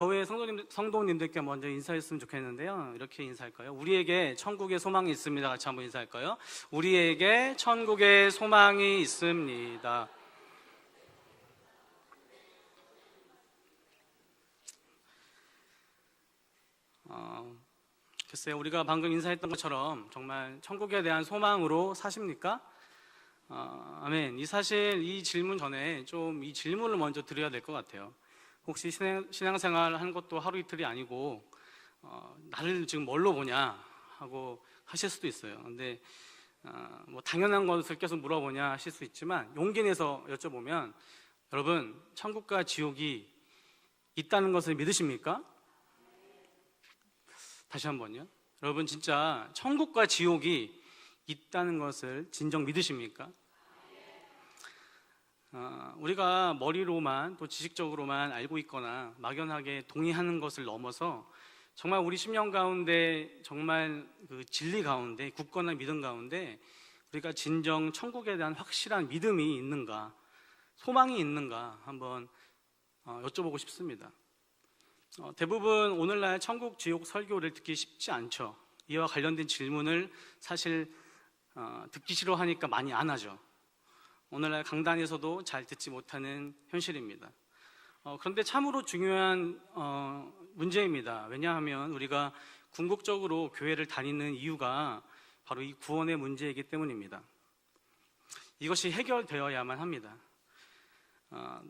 교회 성도님, 성도님들께 먼저 인사했으면 좋겠는데요. 이렇게 인사할까요? 우리에게 천국의 소망이 있습니다. 같이 한번 인사할까요? 우리에게 천국의 소망이 있습니다. 어, 글쎄요, 우리가 방금 인사했던 것처럼 정말 천국에 대한 소망으로 사십니까? 어, 아멘. 이 사실 이 질문 전에 좀 이 질문을 먼저 드려야 될 것 같아요. 혹시 신앙, 신앙 생활 하는 것도 하루 이틀이 아니고 어, 나를 지금 뭘로 보냐 하고 하실 수도 있어요. 근데 어, 뭐 당연한 것을 계속 물어보냐 하실 수 있지만 용기 내서 여쭤보면 여러분 천국과 지옥이 있다는 것을 믿으십니까? 다시 한번요. 여러분 진짜 천국과 지옥이 있다는 것을 진정 믿으십니까? 어, 우리가 머리로만 또 지식적으로만 알고 있거나 막연하게 동의하는 것을 넘어서 정말 우리 심령 가운데 정말 그 진리 가운데 굳건한 믿음 가운데 우리가 진정 천국에 대한 확실한 믿음이 있는가 소망이 있는가 한번 어, 여쭤보고 싶습니다. 어, 대부분 오늘날 천국 지옥 설교를 듣기 쉽지 않죠. 이와 관련된 질문을 사실 어, 듣기 싫어하니까 많이 안 하죠. 오늘날 강단에서도 잘 듣지 못하는 현실입니다. 어, 그런데 참으로 중요한 어, 문제입니다. 왜냐하면 우리가 궁극적으로 교회를 다니는 이유가 바로 이 구원의 문제이기 때문입니다. 이것이 해결되어야만 합니다. 어,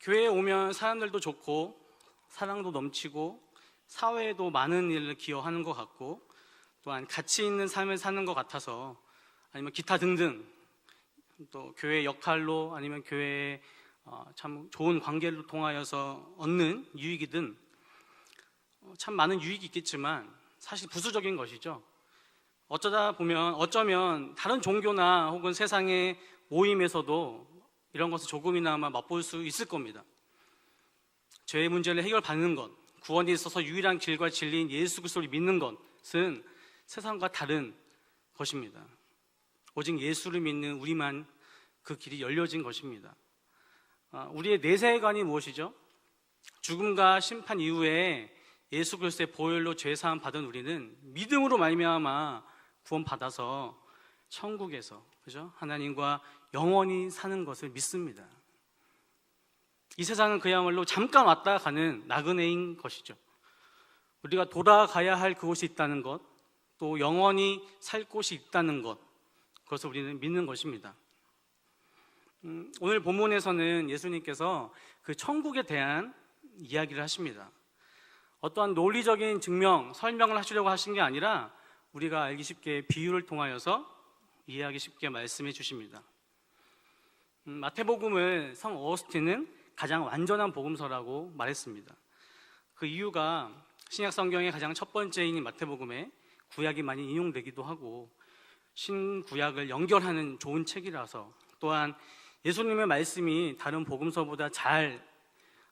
교회에 오면 사람들도 좋고 사랑도 넘치고 사회에도 많은 일을 기여하는 것 같고 또한 가치 있는 삶을 사는 것 같아서 아니면 기타 등등 또 교회 역할로 아니면 교회의 어, 참 좋은 관계를 통하여서 얻는 유익이든 어, 참 많은 유익이 있겠지만 사실 부수적인 것이죠. 어쩌다 보면 어쩌면 다른 종교나 혹은 세상의 모임에서도 이런 것을 조금이나마 맛볼 수 있을 겁니다. 죄의 문제를 해결받는 것, 구원에 있어서 유일한 길과 진리인 예수 그리스도를 믿는 것은 세상과 다른 것입니다. 오직 예수를 믿는 우리만 그 길이 열려진 것입니다. 아, 우리의 내세관이 무엇이죠? 죽음과 심판 이후에 예수 그리스도의 보혈로 죄 사함 받은 우리는 믿음으로 말미암아 구원 받아서 천국에서 그죠? 하나님과 영원히 사는 것을 믿습니다. 이 세상은 그야말로 잠깐 왔다 가는 나그네인 것이죠. 우리가 돌아가야 할 그곳이 있다는 것, 또 영원히 살 곳이 있다는 것, 그것을 우리는 믿는 것입니다. 음, 오늘 본문에서는 예수님께서 그 천국에 대한 이야기를 하십니다. 어떠한 논리적인 증명, 설명을 하시려고 하신 게 아니라 우리가 알기 쉽게 비유를 통하여서 이해하기 쉽게 말씀해 주십니다. 음, 마태복음을 성 어스틴은 가장 완전한 복음서라고 말했습니다. 그 이유가 신약 성경의 가장 첫 번째인 마태복음에 구약이 많이 인용되기도 하고 신구약을 연결하는 좋은 책이라서 또한 예수님의 말씀이 다른 복음서보다 잘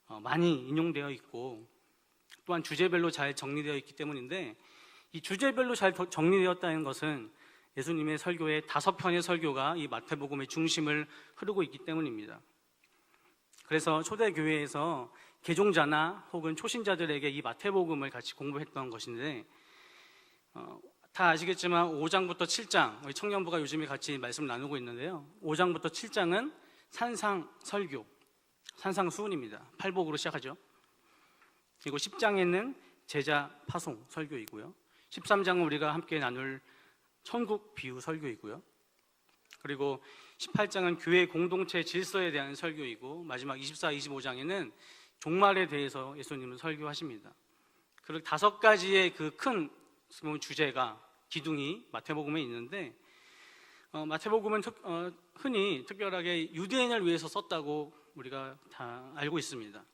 어, 많이 인용되어 있고 또한 주제별로 잘 정리되어 있기 때문인데 이 주제별로 잘 정리되었다는 것은 예수님의 설교의 다섯 편의 설교가 이 마태복음의 중심을 흐르고 있기 때문입니다. 그래서 초대교회에서 개종자나 혹은 초신자들에게 이 마태복음을 같이 공부했던 것인데 어, 다 아시겠지만 5장부터 7장 우리 청년부가 요즘에 같이 말씀 나누고 있는데요. 5장부터 7장은 산상 설교, 산상 수훈입니다. 팔복으로 시작하죠. 그리고 10장에는 제자 파송 설교이고요. 13장은 우리가 함께 나눌 천국 비유 설교이고요. 그리고 18장은 교회 공동체 질서에 대한 설교이고 마지막 24, 25장에는 종말에 대해서 예수님은 설교하십니다. 그리고 다섯 가지의 그 큰 주제가 기둥이 마태복음에 있는데 어, 마태복음은 특, 어, 흔히 특별하게 유대인을 위해서 썼다고 우리가 다 알고 있습니다.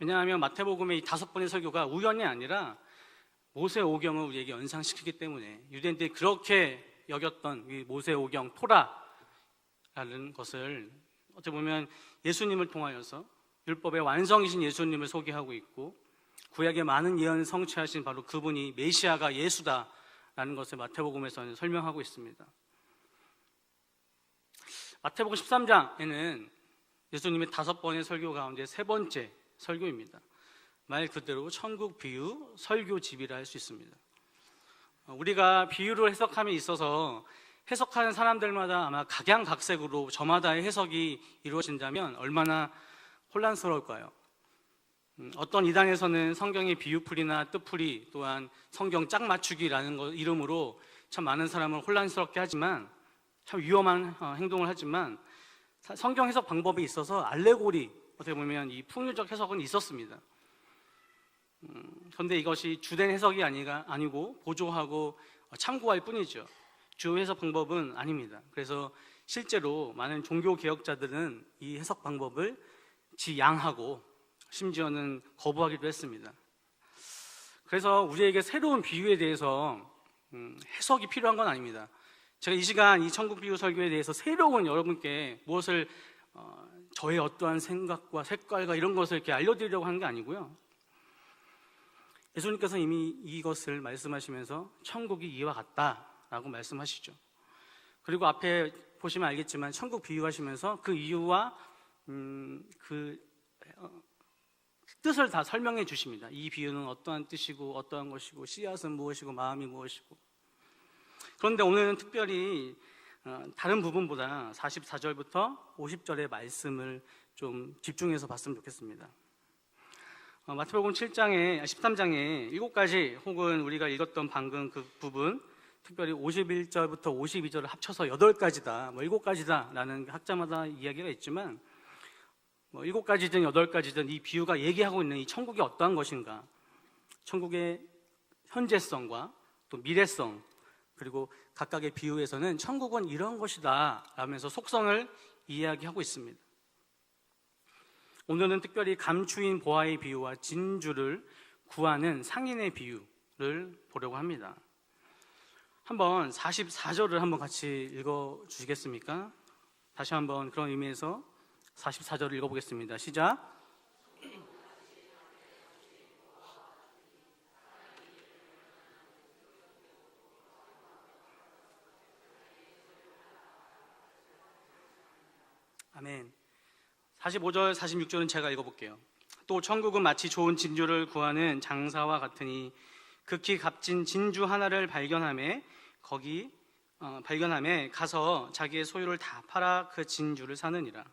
왜냐하면 마태복음의 이 다섯 번의 설교가 우연이 아니라 모세 오경을 우리에게 연상시키기 때문에 유대인들이 그렇게 여겼던 이 모세 오경 토라라는 것을 어떻게 보면 예수님을 통하여서 율법의 완성이신 예수님을 소개하고 있고 구약의 많은 예언을 성취하신 바로 그분이 메시아가 예수다라는 것을 마태복음에서는 설명하고 있습니다. 마태복음 13장에는 예수님의 다섯 번의 설교 가운데 세 번째 설교입니다. 말 그대로 천국 비유 설교집이라 할 수 있습니다. 어, 우리가 비유를 해석함에 있어서 해석하는 사람들마다 아마 각양각색으로 저마다의 해석이 이루어진다면 얼마나 혼란스러울까요? 음, 어떤 이단에서는 성경의 비유풀이나 뜻풀이 또한 성경 짝 맞추기라는 거 이름으로 참 많은 사람을 혼란스럽게 하지만 참 위험한 어, 행동을 하지만 사- 성경 해석 방법이 있어서 알레고리 어떻게 보면 이 풍류적 해석은 있었습니다. 음, 그런데 이것이 주된 해석이 아니가 아니고 보조하고 참고할 뿐이죠. 주 해석 방법은 아닙니다. 그래서 실제로 많은 종교 개혁자들은 이 해석 방법을 지양하고 심지어는 거부하기도 했습니다. 그래서 우리에게 새로운 비유에 대해서 음, 해석이 필요한 건 아닙니다. 제가 이 시간 이 천국 비유 설교에 대해서 새로운 여러분께 무엇을 어, 저의 어떠한 생각과 색깔과 이런 것을 이렇게 알려드리려고 하는 게 아니고요. 예수님께서 이미 이것을 말씀하시면서 천국이 이와 같다라고 말씀하시죠. 그리고 앞에 보시면 알겠지만 천국 비유하시면서 그 이유와 음, 그 어, 뜻을 다 설명해 주십니다. 이 비유는 어떠한 뜻이고 어떠한 것이고 씨앗은 무엇이고 마음이 무엇이고 그런데 오늘은 특별히 어, 다른 부분보다 44절부터 50절의 말씀을 좀 집중해서 봤으면 좋겠습니다. 어, 마태복음 7장에 13장에 7가지 혹은 우리가 읽었던 방금 그 부분 특별히 51절부터 52절을 합쳐서 8가지다, 뭐 7가지다라는 학자마다 이야기가 있지만 뭐 7가지든 8가지든 이 비유가 얘기하고 있는 이 천국이 어떠한 것인가? 천국의 현재성과 또 미래성 그리고 각각의 비유에서는 천국은 이런 것이다 라면서 속성을 이야기하고 있습니다. 오늘은 특별히 감추인 보아의 비유와 진주를 구하는 상인의 비유를 보려고 합니다. 한번 44절을 한번 같이 읽어 주시겠습니까? 다시 한번 그런 의미에서 44절을 읽어 보겠습니다. 시작. 아멘. 45절, 46절은 제가 읽어볼게요. 또 천국은 마치 좋은 진주를 구하는 장사와 같으니 극히 값진 진주 하나를 발견함에 거기 어, 발견함에 가서 자기의 소유를 다 팔아 그 진주를 사느니라.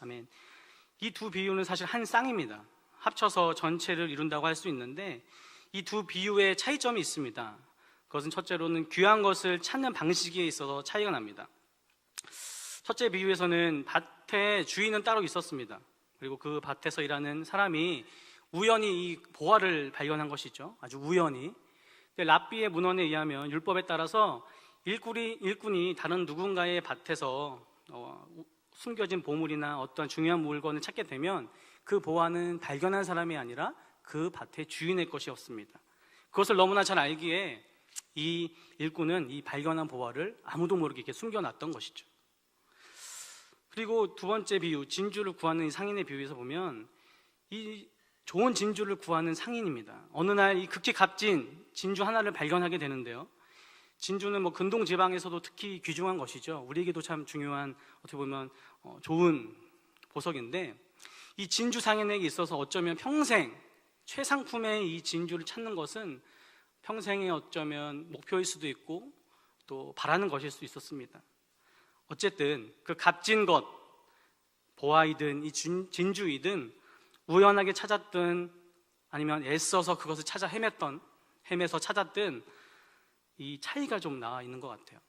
아멘. 이 두 비유는 사실 한 쌍입니다. 합쳐서 전체를 이룬다고 할 수 있는데 이 두 비유의 차이점이 있습니다. 그것은 첫째로는 귀한 것을 찾는 방식에 있어서 차이가 납니다. 첫째 비유에서는 밭에 주인은 따로 있었습니다. 그리고 그 밭에서 일하는 사람이 우연히 이 보화를 발견한 것이죠. 아주 우연히. 근데 랍비의 문헌에 의하면 율법에 따라서 일꾼이, 일꾼이 다른 누군가의 밭에서 어, 숨겨진 보물이나 어떤 중요한 물건을 찾게 되면 그 보화는 발견한 사람이 아니라 그 밭의 주인의 것이었습니다. 그것을 너무나 잘 알기에 이 일꾼은 이 발견한 보화를 아무도 모르게 이렇게 숨겨놨던 것이죠. 그리고 두 번째 비유, 진주를 구하는 이 상인의 비유에서 보면 이 좋은 진주를 구하는 상인입니다. 어느 날 이 극히 값진 진주 하나를 발견하게 되는데요. 진주는 뭐 근동 지방에서도 특히 귀중한 것이죠. 우리에게도 참 중요한 어떻게 보면 어, 좋은 보석인데 이 진주 상인에게 있어서 어쩌면 평생 최상품의 이 진주를 찾는 것은 평생의 어쩌면 목표일 수도 있고 또 바라는 것일 수 있었습니다. 어쨌든 그 값진 것, 보아이든 이 진- 진주이든 우연하게 찾았든 아니면 애써서 그것을 찾아 헤맸던 헤매서 찾았든 이 차이가 좀 나와 있는 것 같아요.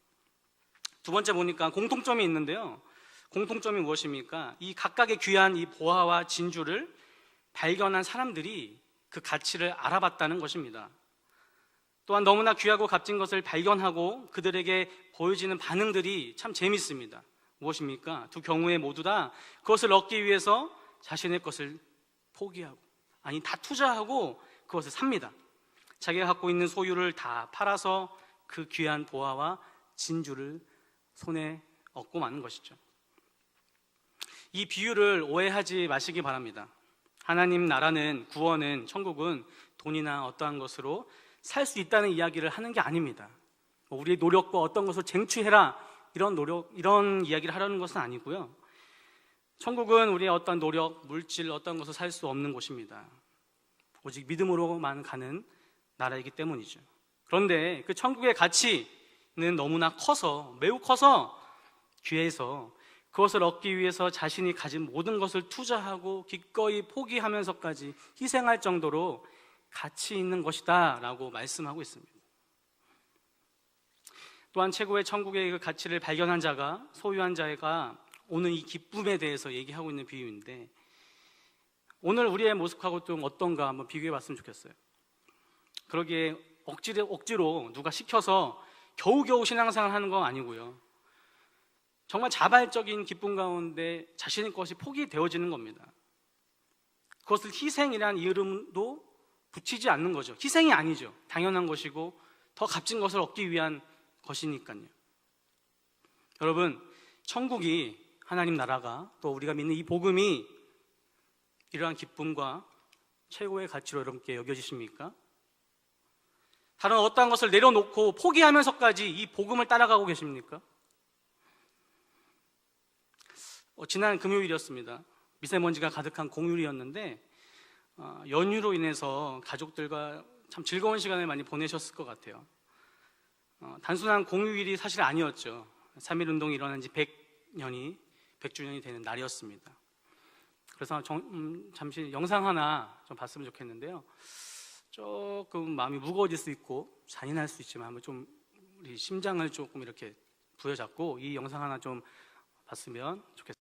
두 번째 보니까 공통점이 있는데요. 공통점이 무엇입니까? 이 각각의 귀한 이 보화와 진주를 발견한 사람들이 그 가치를 알아봤다는 것입니다. 또한 너무나 귀하고 값진 것을 발견하고 그들에게 보여지는 반응들이 참 재밌습니다. 무엇입니까? 두 경우에 모두 다 그것을 얻기 위해서 자신의 것을 포기하고, 아니, 다 투자하고 그것을 삽니다. 자기가 갖고 있는 소유를 다 팔아서 그 귀한 보화와 진주를 손에 얻고 마는 것이죠. 이 비유를 오해하지 마시기 바랍니다. 하나님 나라는 구원은 천국은 돈이나 어떠한 것으로 살 수 있다는 이야기를 하는 게 아닙니다. 뭐 우리의 노력과 어떤 것을 쟁취해라 이런 노력 이런 이야기를 하려는 것은 아니고요. 천국은 우리의 어떤 노력, 물질 어떤 것을 살 수 없는 곳입니다. 오직 믿음으로만 가는 나라이기 때문이죠. 그런데 그 천국의 가치는 너무나 커서 매우 커서 귀해서 그것을 얻기 위해서 자신이 가진 모든 것을 투자하고 기꺼이 포기하면서까지 희생할 정도로 가치 있는 것이다 라고 말씀하고 있습니다. 또한 최고의 천국의 그 가치를 발견한 자가 소유한 자가 오는 이 기쁨에 대해서 얘기하고 있는 비유인데 오늘 우리의 모습하고 좀 어떤가 한번 비교해 봤으면 좋겠어요. 그러기에 억지로, 억지로 누가 시켜서 겨우겨우 신앙생활 하는 건 아니고요. 정말 자발적인 기쁨 가운데 자신의 것이 포기되어지는 겁니다. 그것을 희생이란 이름도 붙이지 않는 거죠. 희생이 아니죠. 당연한 것이고 더 값진 것을 얻기 위한 것이니까요. 여러분, 천국이 하나님 나라가 또 우리가 믿는 이 복음이 이러한 기쁨과 최고의 가치로 여러분께 여겨지십니까? 다른 어떠한 것을 내려놓고 포기하면서까지 이 복음을 따라가고 계십니까? 어, 지난 금요일이었습니다. 미세먼지가 가득한 공휴일이었는데 어, 연휴로 인해서 가족들과 참 즐거운 시간을 많이 보내셨을 것 같아요. 어, 단순한 공휴일이 사실 아니었죠. 3.1 운동이 일어난 지 100년이 100주년이 되는 날이었습니다. 그래서 정- 음, 잠시 영상 하나 좀 봤으면 좋겠는데요. 조금 마음이 무거워질 수 있고 잔인할 수 있지만 좀 우리 심장을 조금 이렇게 부여잡고 이 영상 하나 좀 봤으면 좋겠습니다.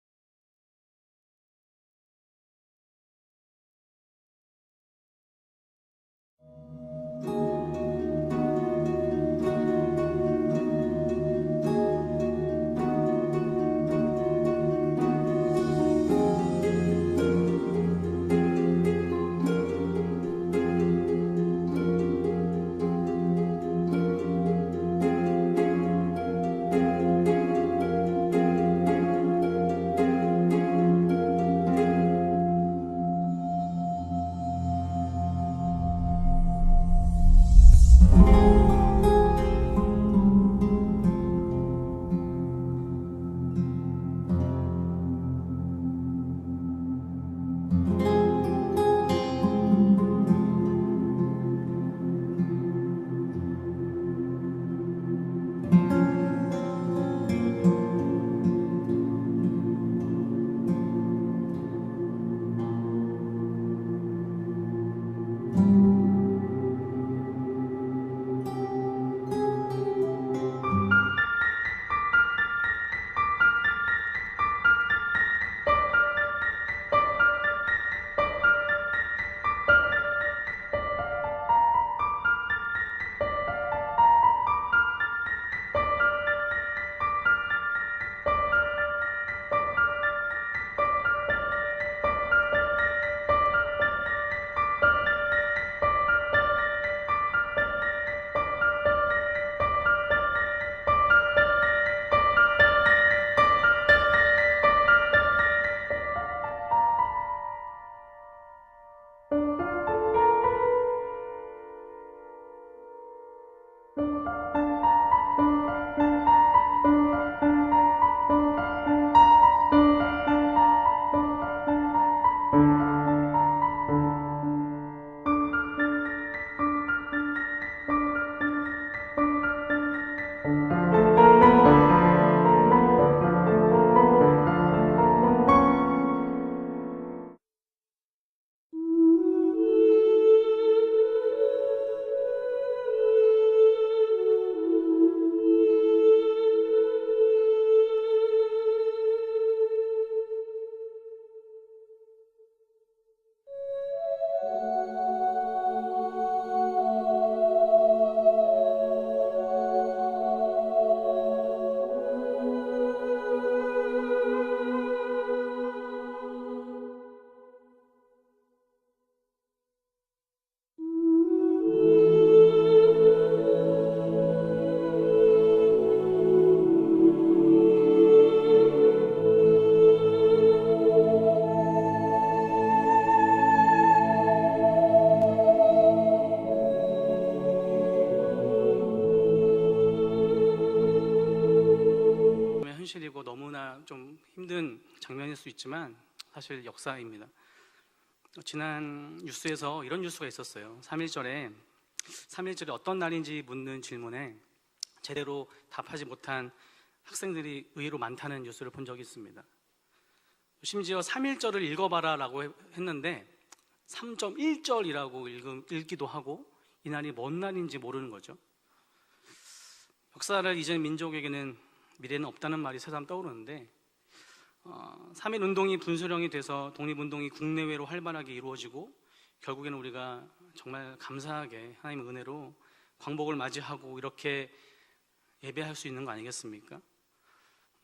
수 있지만 사실 역사입니다. 지난 뉴스에서 이런 뉴스가 있었어요. 3.1절에 3.1절이 어떤 날인지 묻는 질문에 제대로 답하지 못한 학생들이 의외로 많다는 뉴스를 본 적이 있습니다. 심지어 3.1절을 읽어봐라 라고 했는데 3.1절이라고 읽기도 하고 이 날이 뭔 날인지 모르는 거죠. 역사를 잊은 민족에게는 미래는 없다는 말이 새삼 떠오르는데 어, 3.1 운동이 분수령이 돼서 독립운동이 국내외로 활발하게 이루어지고 결국에는 우리가 정말 감사하게 하나님의 은혜로 광복을 맞이하고 이렇게 예배할 수 있는 거 아니겠습니까?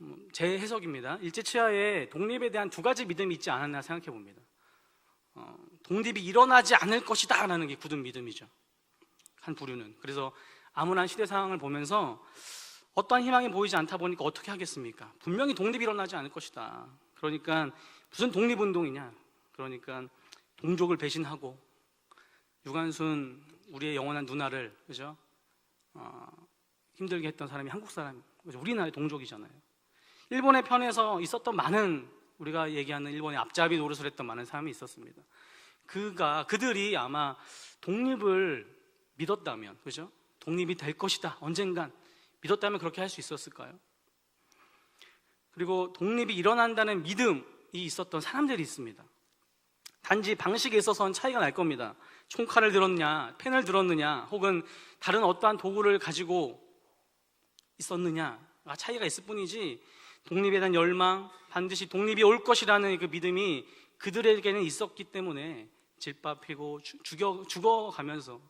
음, 제 해석입니다. 일제치하에 독립에 대한 두 가지 믿음이 있지 않았나 생각해 봅니다. 어, 독립이 일어나지 않을 것이다 라는 게 굳은 믿음이죠. 한 부류는. 그래서 암울한 시대 상황을 보면서 어떠한 희망이 보이지 않다 보니까 어떻게 하겠습니까? 분명히 독립이 일어나지 않을 것이다. 그러니까 무슨 독립운동이냐? 그러니까 동족을 배신하고 유관순 우리의 영원한 누나를 그죠? 어, 힘들게 했던 사람이 한국 사람, 그죠? 우리나라의 동족이잖아요. 일본의 편에서 있었던 많은 우리가 얘기하는 일본의 앞잡이 노릇을 했던 많은 사람이 있었습니다. 그가 그들이 아마 독립을 믿었다면, 그죠? 독립이 될 것이다. 언젠간 믿었다면 그렇게 할 수 있었을까요? 그리고 독립이 일어난다는 믿음이 있었던 사람들이 있습니다. 단지 방식에 있어서는 차이가 날 겁니다. 총칼을 들었냐, 펜을 들었느냐, 혹은 다른 어떠한 도구를 가지고 있었느냐가 차이가 있을 뿐이지 독립에 대한 열망, 반드시 독립이 올 것이라는 그 믿음이 그들에게는 있었기 때문에 질밥히고 죽여, 죽어가면서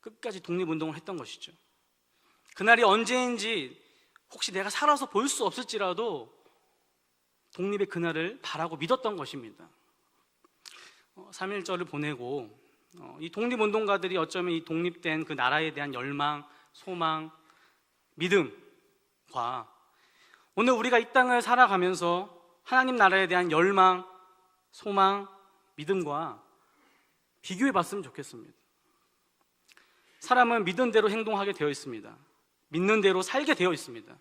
끝까지 독립운동을 했던 것이죠. 그날이 언제인지 혹시 내가 살아서 볼 수 없을지라도 독립의 그날을 바라고 믿었던 것입니다. 3.1절을 보내고 어, 이 독립운동가들이 어쩌면 이 독립된 그 나라에 대한 열망, 소망, 믿음과 오늘 우리가 이 땅을 살아가면서 하나님 나라에 대한 열망, 소망, 믿음과 비교해 봤으면 좋겠습니다. 사람은 믿은 대로 행동하게 되어 있습니다. 믿는 대로 살게 되어 있습니다.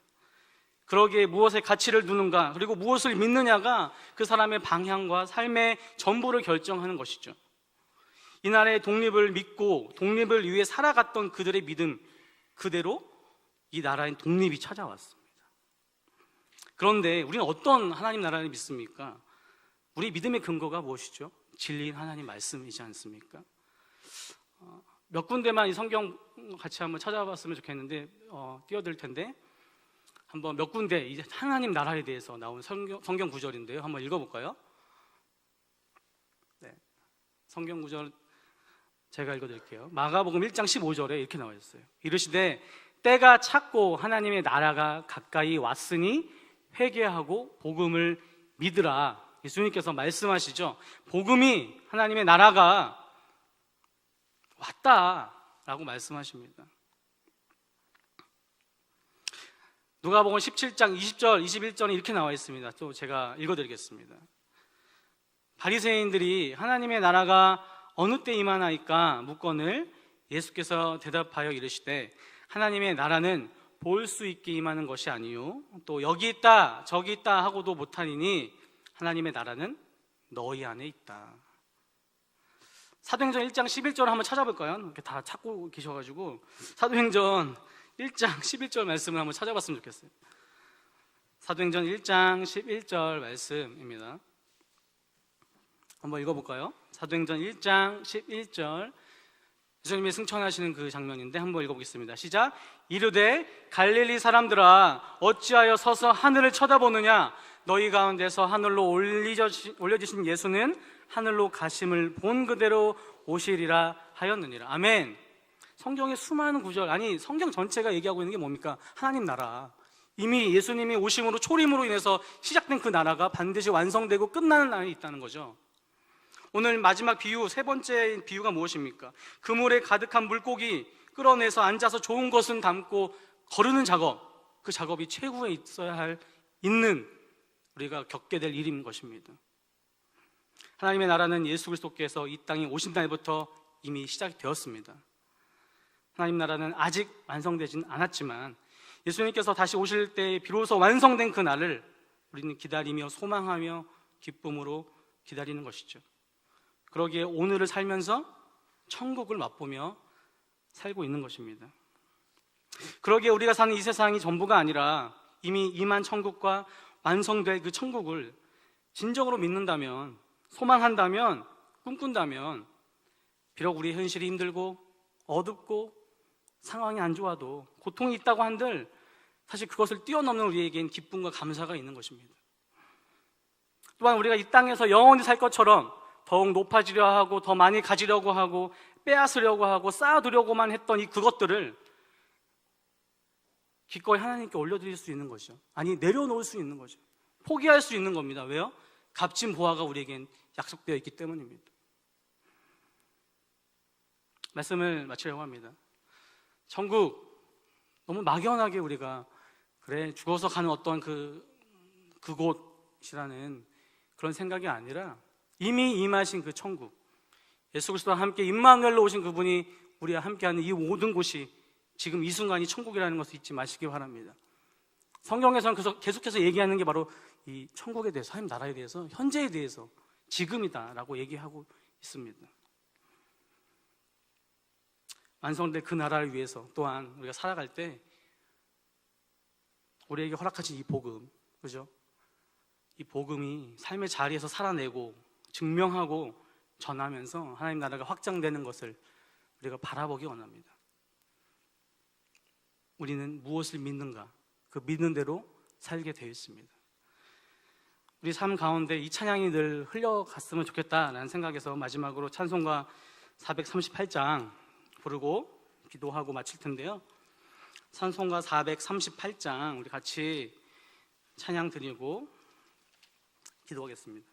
그러기에 무엇에 가치를 두는가, 그리고 무엇을 믿느냐가 그 사람의 방향과 삶의 전부를 결정하는 것이죠. 이 나라의 독립을 믿고 독립을 위해 살아갔던 그들의 믿음 그대로 이 나라의 독립이 찾아왔습니다. 그런데 우리는 어떤 하나님 나라를 믿습니까? 우리 믿음의 근거가 무엇이죠? 진리인 하나님 말씀이지 않습니까? 어, 몇 군데만 이 성경 같이 한번 찾아봤으면 좋겠는데 어, 띄워드릴 텐데 한번 몇 군데 이제 하나님 나라에 대해서 나온 성경, 성경 구절인데요. 한번 읽어볼까요? 네, 성경 구절 제가 읽어드릴게요. 마가복음 1장 15절에 이렇게 나와 있어요. 이르시되 때가 찼고 하나님의 나라가 가까이 왔으니 회개하고 복음을 믿으라. 예수님께서 말씀하시죠. 복음이 하나님의 나라가 왔다라고 말씀하십니다. 누가복음 17장 20절, 21절에 이렇게 나와 있습니다. 또 제가 읽어 드리겠습니다. 바리새인들이 하나님의 나라가 어느 때 임하나이까 묻건을 예수께서 대답하여 이르시되 하나님의 나라는 볼 수 있게 임하는 것이 아니요 또 여기 있다 저기 있다 하고도 못하니니 하나님의 나라는 너희 안에 있다. 사도행전 1장 11절 한번 찾아볼까요? 이렇게 다 찾고 계셔가지고 사도행전 1장 11절 말씀을 한번 찾아봤으면 좋겠어요. 사도행전 1장 11절 말씀입니다. 한번 읽어볼까요? 사도행전 1장 11절 예수님이 승천하시는 그 장면인데 한번 읽어보겠습니다. 시작. 이르되 갈릴리 사람들아 어찌하여 서서 하늘을 쳐다보느냐 너희 가운데서 하늘로 올려지신 예수는 하늘로 가심을 본 그대로 오시리라 하였느니라. 아멘. 성경의 수많은 구절, 아니 성경 전체가 얘기하고 있는 게 뭡니까? 하나님 나라. 이미 예수님이 오심으로 초림으로 인해서 시작된 그 나라가 반드시 완성되고 끝나는 날이 있다는 거죠. 오늘 마지막 비유, 세 번째 비유가 무엇입니까? 그물에 가득한 물고기 끌어내서 앉아서 좋은 것은 담고 거르는 작업. 그 작업이 최후에 있어야 할, 있는 우리가 겪게 될 일인 것입니다. 하나님의 나라는 예수 그리스도께서 이 땅에 오신 날부터 이미 시작이 되었습니다. 하나님 나라는 아직 완성되진 않았지만 예수님께서 다시 오실 때 비로소 완성된 그 날을 우리는 기다리며 소망하며 기쁨으로 기다리는 것이죠. 그러기에 오늘을 살면서 천국을 맛보며 살고 있는 것입니다. 그러기에 우리가 사는 이 세상이 전부가 아니라 이미 임한 천국과 완성될 그 천국을 진정으로 믿는다면, 소망한다면, 꿈꾼다면, 비록 우리 현실이 힘들고 어둡고 상황이 안 좋아도 고통이 있다고 한들 사실 그것을 뛰어넘는 우리에겐 기쁨과 감사가 있는 것입니다. 또한 우리가 이 땅에서 영원히 살 것처럼 더욱 높아지려 하고 더 많이 가지려고 하고 빼앗으려고 하고 쌓아두려고만 했던 이 그것들을 기꺼이 하나님께 올려드릴 수 있는 것이죠. 아니 내려놓을 수 있는 거죠. 포기할 수 있는 겁니다. 왜요? 값진 보화가 우리에겐 약속되어 있기 때문입니다. 말씀을 마치려고 합니다. 천국 너무 막연하게 우리가 그래 죽어서 가는 어떤 그 그곳이라는 그런 생각이 아니라 이미 임하신 그 천국 예수 그리스도와 함께 임마누엘로 오신 그분이 우리와 함께하는 이 모든 곳이 지금 이 순간이 천국이라는 것을 잊지 마시기 바랍니다. 성경에서는 계속해서 얘기하는 게 바로 이 천국에 대해서 하나님 나라에 대해서 현재에 대해서 지금이다라고 얘기하고 있습니다. 완성될 그 나라를 위해서 또한 우리가 살아갈 때 우리에게 허락하신 이 복음, 그죠? 이 복음이 삶의 자리에서 살아내고 증명하고 전하면서 하나님 나라가 확장되는 것을 우리가 바라보기 원합니다. 우리는 무엇을 믿는가? 그 믿는 대로 살게 되어 있습니다. 우리 삶 가운데 이 찬양이 늘 흘려갔으면 좋겠다라는 생각에서 마지막으로 찬송가 438장 부르고 기도하고 마칠 텐데요. 찬송가 438장 우리 같이 찬양 드리고 기도하겠습니다.